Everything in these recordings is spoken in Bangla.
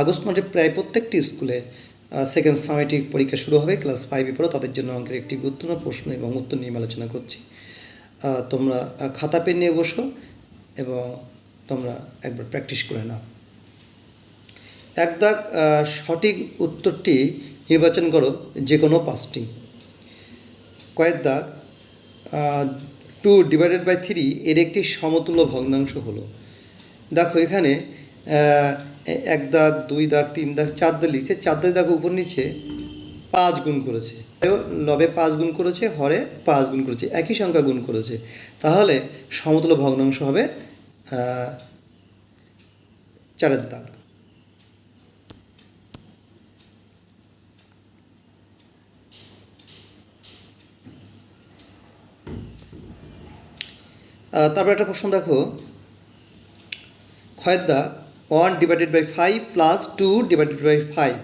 আগস্ট মাসে প্রায় প্রত্যেকটি স্কুলে সেকেন্ড সামেটিক পরীক্ষা শুরু হবে। ক্লাস ফাইভে পড়ো। তাদের জন্য অঙ্কের একটি গুরুত্বপূর্ণ প্রশ্ন এবং উত্তর নিয়ে আলোচনা করছি। তোমরা খাতা, পেন নিয়ে বসো এবং তোমরা একবার প্র্যাকটিস করে নাও। এক দাগ সঠিক উত্তরটি নির্বাচন করো যে কোনো পাঁচটি। কয়েক দাগ টু ডিভাইডেড বাই থ্রি এর একটি সমতুল্য ভগ্নাংশ হলো। দেখো এখানে এক দাগ, দুই দাগ, তিন দাগ, চার দাগ লিখছে। চার দাগ দেখো উপর নিচে পাঁচ গুণ করেছে। লবে পাঁচ গুণ করেছে, হরে পাঁচ গুণ করেছে, একই সংখ্যা গুণ করেছে। তাহলে সমতল ভগ্নাংশ হবে চারের দাগ। তারপর একটা প্রশ্ন দেখো। ক্ষয়ের দাগ one divided by five plus two divided by five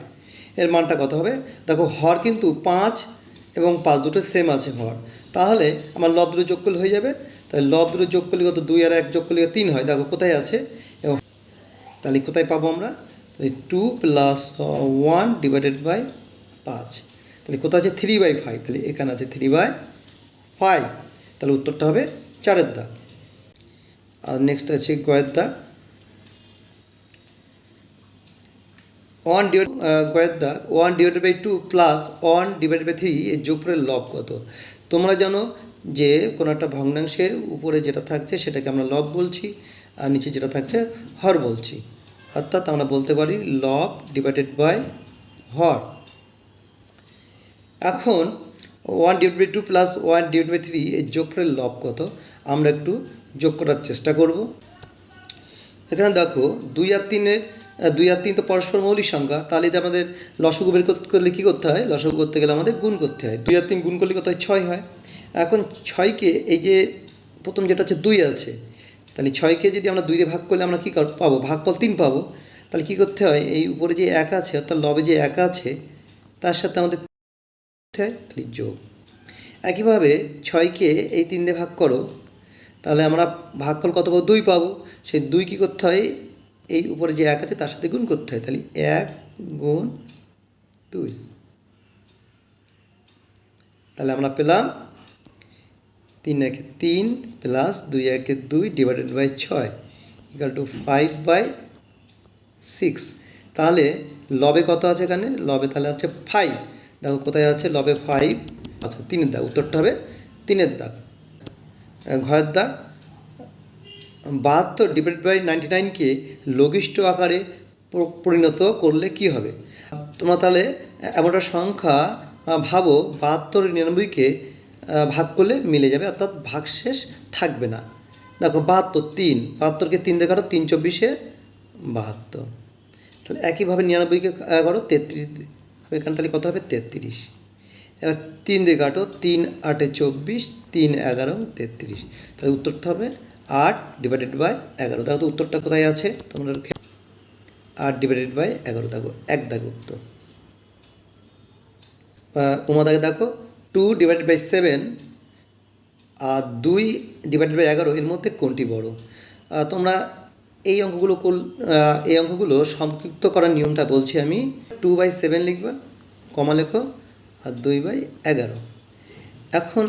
এর মানটা কত হবে? দেখো, হর কিন্তু পাঁচ এবং পাঁচ দুটো সেম আছে হর। তাহলে আমার লব দুটো যোগ করলে হয়ে যাবে। তাহলে লব দুটো যোগ করলে কত? দুই আর এক যোগ করলে তিন হয়। দেখো, কোথায় আছে? এবং তাহলে কোথায় পাবো আমরা? তাহলে two plus one divided by পাঁচ। তাহলে কোথায় আছে? থ্রি বাই ফাইভ তাহলে এখানে আছে থ্রি বাই ফাইভ তাহলে উত্তরটা হবে চারের দাগ। আর নেক্সট আছে গয়ের দাগ। ওয়ান ডিভাইড গয়ের দাগ one divided by two plus one divided by এর যোগফলের লব কত? তোমরা জানো যে কোনো একটা ভগ্নাংশের উপরে যেটা থাকছে সেটাকে আমরা লব বলছি, আর নিচে যেটা থাকছে হর বলছি। অর্থাৎ আমরা বলতে পারি লব ডিভাইডেড বাই হর। এখন one divide by two plus one divide by three এর যোগফলের লব কত? আমরা একটু যোগ করার চেষ্টা করব। এখানে দেখো দুই আর তিনের দুই আর তিন তো পরস্পর মৌলিক সংখ্যা তাহলে আমাদের লসগু বের করলে কী করতে হয়? লসগু করতে গেলে আমাদের গুণ করতে হয়। দুই আর তিন গুণ করলে কত হয়? ছয় হয়। এখন ছয়কে এই যে প্রথম যেটা হচ্ছে দুই আছে, তাহলে ছয়কে যদি আমরা দুই দিয়ে ভাগ করলে আমরা কী পাবো? ভাগফল তিন পাবো। তাহলে কী করতে হয়? এই উপরে যে এক আছে, অর্থাৎ লবে যে এক আছে, তার সাথে আমাদের তাহলে যোগ। একইভাবে ছয়কে এই তিন দিয়ে ভাগ করো, তাহলে আমরা ভাগফল কত পাবো? দুই পাবো। সেই দুই কী করতে হয়? এই উপরে যে এক আছে, তার সাথে গুণ করতে হয়। তাহলে এক গুণ দুই। তাহলে আমরা পেলাম তিন একে তিন প্লাস দুই একে দুই ডিভাইডেড বাই ছয় equal two five by six তাহলে লবে কত আছে এখানে? লবে তাহলে আছে ফাইভ দেখো কোথায় আছে? লবে ফাইভ আচ্ছা তিনের দাগ। উত্তরটা হবে তিনের দাগ। ঘরের দাগ বাহাত্তর ডিভাইড বাই নাইনটি নাইনকে লঘিষ্ঠ আকারে পরিণত করলে কি হবে? তোমরা তাহলে এমন একটা সংখ্যা ভাবো, বাহাত্তর নিরানব্বইকে ভাগ করলে মিলে যাবে, অর্থাৎ ভাগশেষ থাকবে না। দেখো, বাহাত্তর তিন বাহাত্তরকে তিন দেখাটো তিন চব্বিশে বাহাত্তর। তাহলে একইভাবে নিরানব্বইকে করো, তেত্রিশ, এখানে তাহলে কত হবে? তেত্রিশ। এবার তিন দিয়ে কাটো, তিন আটে চব্বিশ, তিন এগারো, তেত্রিশ। তাহলে উত্তরটা হবে আট ডিভাইডেড বাই এগারো। দেখো তো উত্তরটা কোথায় আছে? তোমরা আট ডিভাইডেড বাই এগারো, দেখো, এক দাগ উত্তর। দাগে দেখো টু ডিভাইডেড বাই সেভেন আর দুই ডিভাইডেড বাই এগারো, এর মধ্যে কোনটি বড়? তোমরা এই অঙ্কগুলো এই অঙ্কগুলো সংক্ষিপ্ত করার নিয়মটা বলছি আমি। টু বাই সেভেন লিখবা, কমা লেখো, আর দুই বাই এগারো। এখন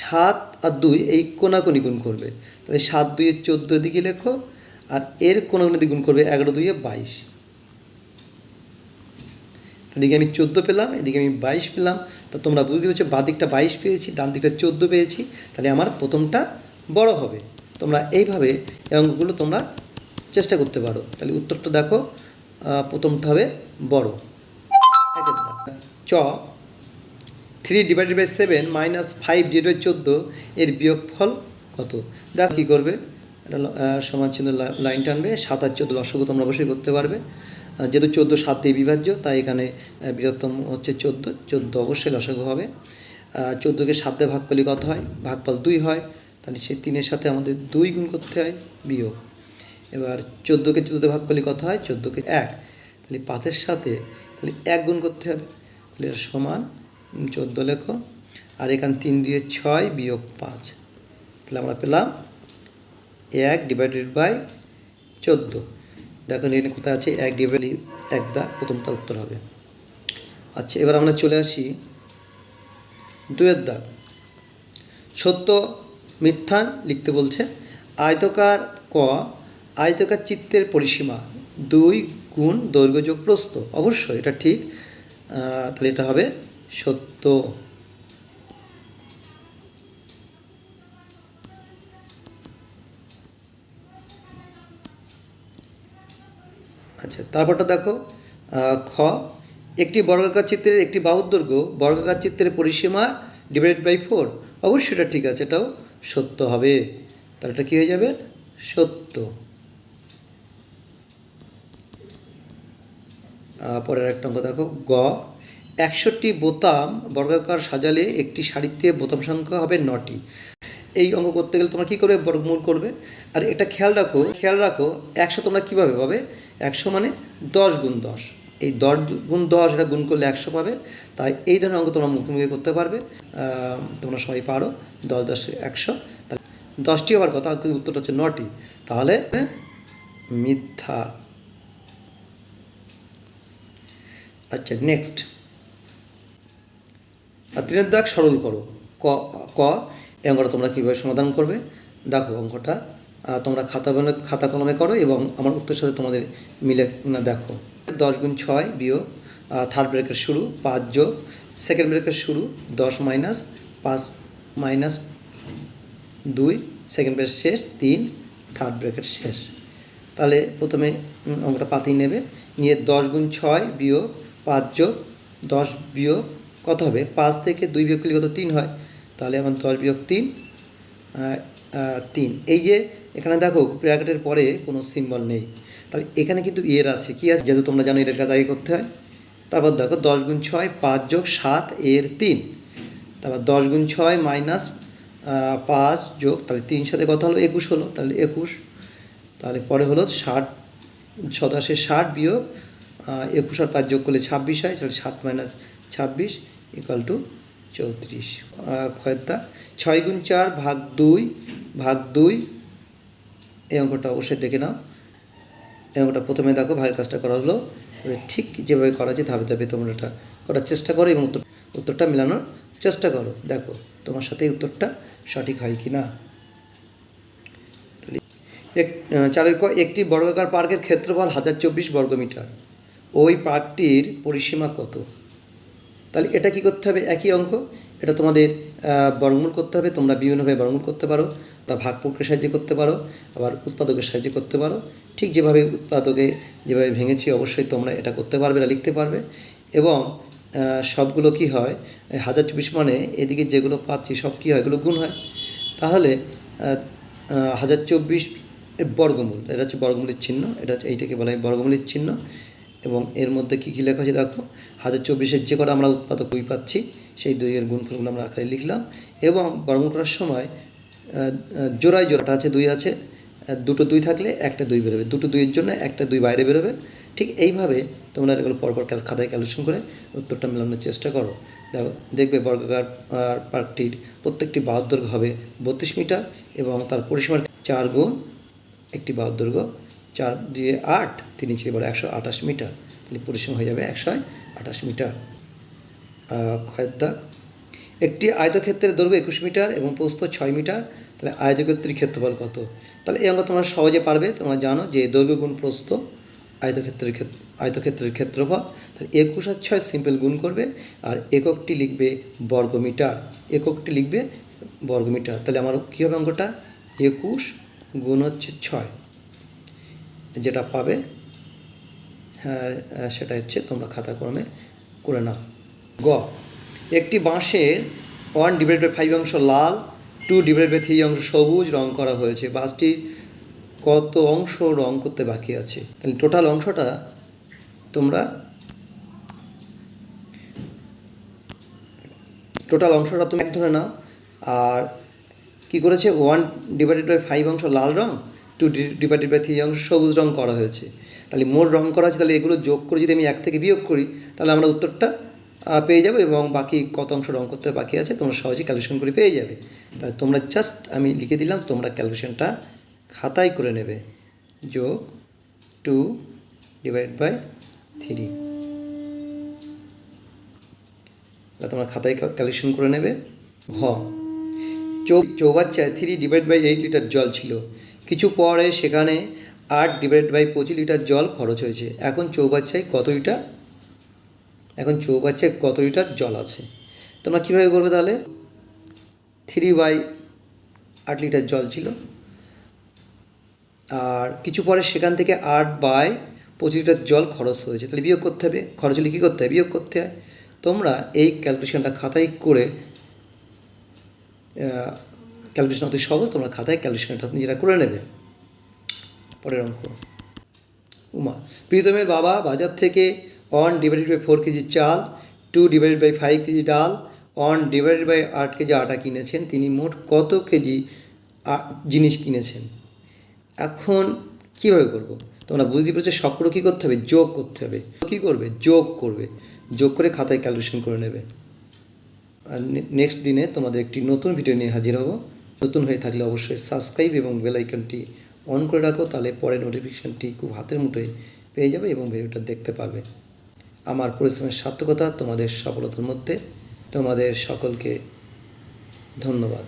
সাত আর দুই এই কোনাকুনি গুণ করবে। তাহলে সাত দুইয়ে চোদ্দ দিকে লেখো, আর এর কোনো দিয়ে গুণ করবে এগারো দুইয়ে বাইশ। এদিকে আমি চোদ্দ পেলাম, এদিকে আমি বাইশ পেলাম। তো তোমরা বুঝতে পারছ, বাঁ দিকটা বাইশ পেয়েছি, ডান দিকটা চোদ্দ পেয়েছি, তাহলে আমার প্রথমটা বড় হবে। তোমরা এইভাবে এই অঙ্কগুলো তোমরা চেষ্টা করতে পারো। তাহলে উত্তরটা দেখো প্রথমটা হবে বড়। চ three divided by seven minus five divide by চোদ্দ, এর বিয়োগফল কত দেখ কী করবে? এটা সমান চিহ্ন লাইন টানবে, সাত আর চোদ্দ লসগু তোমরা অবশ্যই করতে পারবে। যেহেতু চোদ্দ সাত দিয়ে বিভাজ্য, তাই এখানে বৃহত্তম হচ্ছে চোদ্দ চোদ্দ অবশ্যই লসগু হবে। চোদ্দোকে সাত ভাগ করলে কত হয়? ভাগফল দুই হয়। তাহলে সেই তিনের সাথে আমাদের দুই গুণ করতে হয়, বিয়োগ। এবার চোদ্দোকে চোদ্দোতে ভাগ করলে কত হয়? চোদ্দোকে এক। তাহলে পাঁচের সাথে, তাহলে এক গুণ করতে হবে। তাহলে এটা সমান চোদ্দ লেখো। আর এখান তিন দিয়ে ছয় বিয়োগ পাঁচ। তাহলে আমরা পেলাম এক ডিভাইডেড বাই চোদ্দ। দেখো এখানে কোথায় আছে এক ডিভাইড এক দাগ প্রথমটা উত্তর হবে। আচ্ছা এবার আমরা চলে আসি দুয়ের দাগ সত্য মিথ্যান লিখতে বলছে, আয়তকার ক আয়তকার চিত্তের পরিসীমা দুই গুণ দৈর্ঘ্য যোগ প্রস্থ। অবশ্যই এটা ঠিক। তাহলে এটা হবে সত্য। আচ্ছা তারপরটা দেখো খ, একটি বর্গাকার চিত্রের একটি বাহুর দৈর্ঘ্য, বর্গাকার চিত্রের পরিসীমা ডিভাইড বাই ফোর অবশ্যই এটা ঠিক আছে, এটাও সত্য হবে। তাহলে এটা কী হয়ে যাবে? সত্য। পরের একটা অঙ্ক দেখো, গ, একষট্টি বোতাম বর্গাকার সাজালে একটি শাড়িতে বোতাম সংখ্যা হবে নটি। এই অঙ্ক করতে গেলে তোমরা কী করবে? বর্গমূল করবে। আর এটা খেয়াল রাখো খেয়াল রাখো, একশো তোমরা কীভাবে পাবে? একশো মানে দশ গুণ দশ। এই দশ গুণ দশ এটা গুণ করলে একশো পাবে। তাই এই ধরনের অঙ্ক তোমরা মুখে মুখে করতে পারবে। তোমরা সবাই পারো। দশ দশ একশো। দশটি হওয়ার কথা, কিন্তু উত্তরটা হচ্ছে নটি। তাহলে মিথ্যা। আচ্ছা নেক্সট তিনের দাগ সরল করো। ক ক এই অঙ্কটা তোমরা কীভাবে সমাধান করবে? দেখো অঙ্কটা তোমরা খাতা খাতা কলমে করো এবং আমার উত্তর সাথে তোমাদের মিলে, না, দেখো। দশ গুণ ছয় বিয়োগ থার্ড ব্রেকের শুরু, পাঁচ যোগ সেকেন্ড ব্রেকের শুরু, দশ মাইনাস পাঁচ মাইনাস দুই সেকেন্ড ব্রেক শেষ, তিন থার্ড ব্রেকের শেষ। তাহলে প্রথমে অঙ্কটা পাতি নেবে। নিয়ে দশ গুণ ছয় বিয়োগ, পাঁচ যোগ, দশ বিয়োগ, কত হবে? পাঁচ থেকে দুই বিয়োগ করলে কত? তিন হয়। তাহলে আমার দশ বিয়োগ তিন তিন। এই যে এখানে দেখো ব্র্যাকেটের পরে কোনো সিম্বল নেই। তাহলে এখানে কিন্তু এর আছে, কি আছে? যেহেতু তোমরা জানো এর কাজ আগে করতে হয়। তারপর দেখো দশ গুণ ছয়, পাঁচ যোগ সাত এর তিন। তারপর দশ গুণ ছয় মাইনাস পাঁচ যোগ, তাহলে তিন সাথে কত হলো? একুশ হলো। তাহলে একুশ। তাহলে পরে হলো ষাট, সদাশে ষাট বিয়োগ একুশ আর পাঁচ যোগ করলে ছাব্বিশ হয়। তাহলে ষাট মাইনাস ছাব্বিশ ইকাল টু চৌত্রিশ। খয়েরদা ছয় গুণ চার ভাগ দুই ভাগ দুই। এই অঙ্কটা অবশ্যই দেখে নাও। এই অঙ্কটা প্রথমে দেখো ভাগের কাজটা করা হলো। ঠিক যেভাবে করা যায় ধাপে ধাপে তোমরা এটা করার চেষ্টা করো এবং উত্তর উত্তরটা মেলানোর চেষ্টা করো। দেখো, তোমার সাথে উত্তরটা সঠিক হয় কি না? এক- চারের ক একটি বর্গাকার পার্কের ক্ষেত্রফল হাজার চব্বিশ বর্গমিটার। ওই পার্কটির পরিসীমা কত? তাহলে এটা কি করতে হবে? একই অঙ্ক। এটা তোমাদের বর্গমূল করতে হবে। তোমরা বিভিন্নভাবে বর্গমূল করতে পারো বা ভাগ প্রক্রিয়ার সাহায্যে করতে পারো, আবার উৎপাদকের সাহায্যে করতে পারো। ঠিক যেভাবে উৎপাদকে যেভাবে ভেঙেছি, অবশ্যই তোমরা এটা করতে পারবে এটা লিখতে পারবে। এবং সবগুলো কি হয়? হাজার চব্বিশ মানে এদিকে যেগুলো পাচ্ছি, সব কী হয়? এগুলো গুণ হয়। তাহলে হাজার চব্বিশ বর্গমূল, এটা হচ্ছে বর্গমূলের চিহ্ন, এটা হচ্ছে এইটাকে বলা হয় বর্গমূলের চিহ্ন। এবং এর মধ্যে কী কী লেখা আছে দেখো? হাজার চব্বিশের যে কটা আমরা উৎপাদক দুই পাচ্ছি, সেই দুইয়ের গুণফলগুলো আমরা আকারে লিখলাম। এবং বর্গমূল করার সময় জোড়ায় জোড়াটা আছে, দুই আছে দুটো দুই থাকলে একটা দুই বেরোবে। দুটো দুইয়ের জন্য একটা দুই বাইরে বেরোবে। ঠিক এইভাবে তোমরা এগুলো পরপর খাতায় ক্যালকুলেশন করে উত্তরটা মেলানোর চেষ্টা করো। দেখো, দেখবে বর্গাকার পার্কটির প্রত্যেকটি বাহুর দৈর্ঘ্য হবে বত্রিশ মিটার এবং তার পরিসীমার চার গুণ একটি বাহুর দৈর্ঘ্য চার দিয়ে আট। তিন ইঞ্চি বড় একশো আঠাশ মিটার, তাহলে পরিসীমা হয়ে যাবে একশো আঠাশ মিটার। দাগ। একটি আয়তক্ষেত্রের দৈর্ঘ্য একুশ মিটার এবং প্রস্থ ছয় মিটার, তাহলে আয়তক্ষেত্রের ক্ষেত্রফল কত? তাহলে এই অঙ্ক তোমরা সহজে পারবে, তোমরা জানো যে দৈর্ঘ্য গুণ প্রস্থ আয়তক্ষেত্রের ক্ষেত্র আয়তক্ষেত্রের ক্ষেত্রফল, তাহলে একুশ আর ছয় সিম্পল গুণ করবে আর এককটি লিখবে বর্গমিটার এককটি লিখবে বর্গমিটার তাহলে আমার কী হবে অঙ্কটা? একুশ গুণ হচ্ছে ছয়, যেটা পাবে সেটা হচ্ছে, তোমরা খাতা কলমে করে নাও। গ, একটি বাঁশের ওয়ান ডিভাইড বাই ফাইভ অংশ লাল টু ডিভাইড বাই থ্রি অংশ সবুজ রং করা হয়েছে। বাসটির কত অংশ রং করতে বাকি আছে? তাহলে টোটাল অংশটা তোমরা টোটাল অংশটা তুমি এক ধরে নাও। আর কি করেছে? ওয়ান ডিভাইডেড বাই ফাইভ অংশ লাল রং টু ডিভাইডেড বাই থ্রি অংশ সবুজ রং করা হয়েছে। তাহলে মোট রং করা আছে, তাহলে এগুলো যোগ করে যদি আমি এক থেকে বিয়োগ করি, তাহলে আমরা উত্তরটা পেয়ে যাব এবং বাকি কত অংশ রং করতে বাকি আছে, তোমরা সহজেই ক্যালকুলেশন করে পেয়ে যাবে। তাহলে তোমরা জাস্ট আমি লিখে দিলাম, তোমরা ক্যালকুলেশনটা খাতায় করে নেবে। যোগ টু ডিভাইড বাই থ্রি। তা তোমরা খাতায় ক্যালকুলেশন করে নেবে। ঘ চৌ চৌবাচ্চায় three divide by eight litre জল ছিল। কিছু পরে সেখানে আট ডিভাইড বাই পঁচিশ লিটার জল খরচ হয়েছে। এখন চৌবাচ্চায় কত লিটার? এখন চৌবাচ্চায় কত লিটার জল আছে? তোমরা কীভাবে করবে তাহলে? থ্রি বাই আট লিটার জল ছিল। আর কিছু পরে সেখান থেকে আট বাই পঁচিশ লিটার জল খরচ হয়েছে। তাহলে বিয়োগ করতে হবে। খরচ হলে কী করতে হয়? বিয়োগ করতে হয়। তোমরা এই ক্যালকুলেশনটা খাতায় করে ক্যালকুলেশন অতি সহজ তোমরা খাতায় ক্যালকুলেশনটা নিজেরা করে নেবে। পরের অঙ্ক। উমা, প্রীতমের বাবা বাজার থেকে one divided by four kg চাল two divided by five kg ডাল ওয়ান ডিভাইডেড বাই আট কেজি আটা কিনেছেন। তিনি মোট কত কেজি জিনিস কিনেছেন? এখন কীভাবে করব? তোমরা বুঝতে পেরেছ, সবগুলো কী করতে হবে? যোগ করতে হবে। কী করবে? যোগ করবে। যোগ করে খাতায় ক্যালকুলেশন করে নেবে। আর নেক্সট দিনে তোমাদের একটি নতুন ভিডিও নিয়ে হাজির হব। নতুন হয়ে থাকলে অবশ্যই সাবস্ক্রাইব এবং বেল আইকনটি অন করে রাখো, তাহলে পরে নোটিফিকেশানটি খুব হাতের মুঠোয় পেয়ে যাবে এবং ভিডিওটা দেখতে পাবে। আমার পরিশ্রমের সার্থকতা তোমাদের সফলতার মধ্যে। তোমাদের সকলকে ধন্যবাদ।